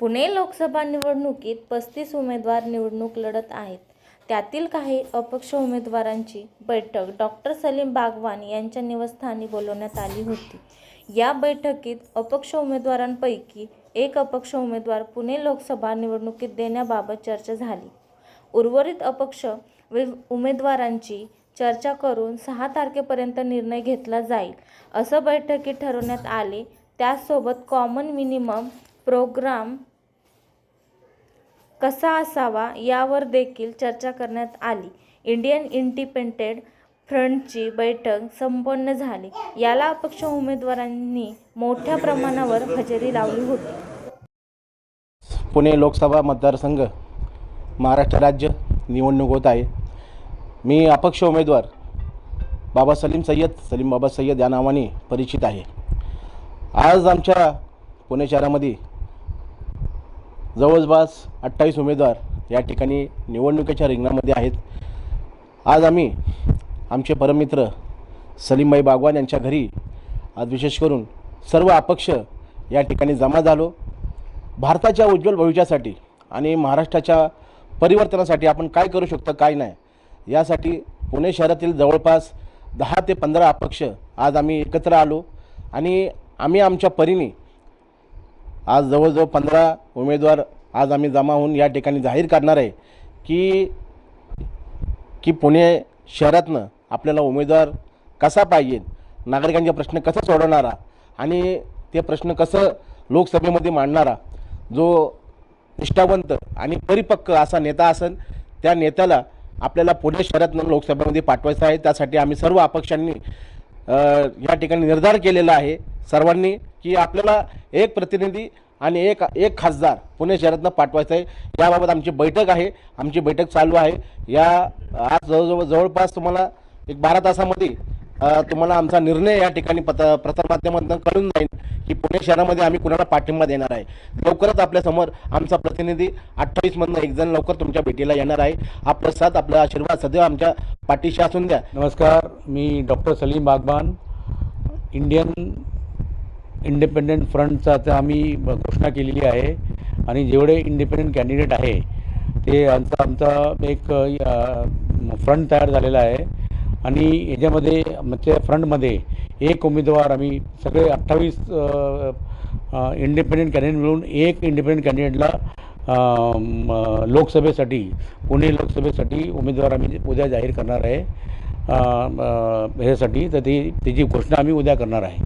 पुणे लोकसभा निवडणुकीत पस्तीस उमेदवार निवडणूक लढत आहेत. त्यातील काही अपक्ष उमेदवारांची बैठक डॉक्टर सलीम बागवान यांच्या निवासस्थानी बोलवण्यात आली होती. या बैठकीत अपक्ष उमेदवारांपैकी एक अपक्ष उमेदवार पुणे लोकसभा निवडणुकीत देण्याबाबत चर्चा झाली. उर्वरित अपक्ष उमेदवारांची चर्चा करून सहा तारखेपर्यंत निर्णय घेतला जाईल असं बैठकीत ठरवण्यात आले. त्याचसोबत कॉमन मिनिमम प्रोग्राम कसा असावा यावर देखील चर्चा करण्यात आली. इंडियन इंडिपेंडेंट फ्रंटची बैठक संपन्न झाली. याला अपक्ष उमेदवारांनी मोठ्या प्रमाणावर हजेरी लावली होती. पुणे लोकसभा मतदारसंघ महाराष्ट्र राज्य निवडणूक होत आहे. मी अपक्ष उमेदवार बाबा सलीम सय्यद सलीम बाबा सय्यद या नावाने परिचित आहे. आज आमच्या पुणे शहरामध्ये जवळपास अठ्ठावीस उमेदवार या ठिकाणी निवडणुकीच्या रिंगणामध्ये आहेत. आज आम्ही आमचे परममित्र सलीमबाई बागवान यांच्या घरी आज विशेष करून सर्व अपक्ष या ठिकाणी जमा झालो. भारताच्या उज्ज्वल भविष्यासाठी आणि महाराष्ट्राच्या परिवर्तनासाठी आपण काय करू शकतो काय नाही यासाठी पुणे शहरातील जवळपास दहा ते पंधरा अपक्ष आज आम्ही एकत्र आलो आणि आम्ही आमच्या परीने आज जवळजवळ पंधरा उमेदवार आज आम्ही जमा होऊन या ठिकाणी जाहीर करणार आहे की की पुणे शहरातनं आपल्याला उमेदवार कसा पाहिजे नागरिकांचे प्रश्न कसं सोडवणारा आणि ते प्रश्न कसं लोकसभेमध्ये मांडणारा जो निष्ठावंत आणि परिपक्व असा नेता असेल त्या नेत्याला आपल्याला पुणे शहरातनं लोकसभेमध्ये पाठवायचं आहे. त्यासाठी आम्ही सर्व अपक्षांनी या ठिकाणी निर्धार केलेला आहे. सर्वांनी की आपल्याला एक प्रतिनिधी आणि एक एक खासदार पुणे शहरातनं पाठवायचं आहे. याबाबत आमची बैठक आहे. आमची बैठक चालू आहे. या आज जवळजवळ जवळपास तुम्हाला एक बारा तासामध्ये तुम्हाला आमचा निर्णय या ठिकाणी पत प्रसारमाध्यमातून कळून जाईल की पुणे शहरामध्ये आम्ही कुणाला पाठिंबा देणार आहे. लवकरच आपल्यासमोर आमचा प्रतिनिधी अठ्ठावीसमधनं एक जण लवकर तुमच्या भेटीला येणार आहे. आपलं साथ आपला आशीर्वाद सदैव आमच्या पाठीशी असून द्या. नमस्कार. मी doctor Salim Bagban Indian independent फ्रंटचा तर आम्ही ब- घोषणा केलेली आहे. आणि जेवढे इंडिपेंडंट कॅन्डिडेट आहे ते आमचा आमचा एक फ्रंट तयार झालेला आहे. आणि याच्यामध्ये म्हणजे फ्रंटमध्ये एक उमेदवार आम्ही सगळे अठ्ठावीस इंडिपेंडंट कॅन्डिडेट मिळून एक इंडिपेंडंट कॅन्डिडेटला लोकसभेसाठी पुणे लोकसभेसाठी उमेदवार आम्ही उद्या जाहीर करणार आहे. ह्यासाठी. तर ती त्याची घोषणा आम्ही उद्या करणार आहे.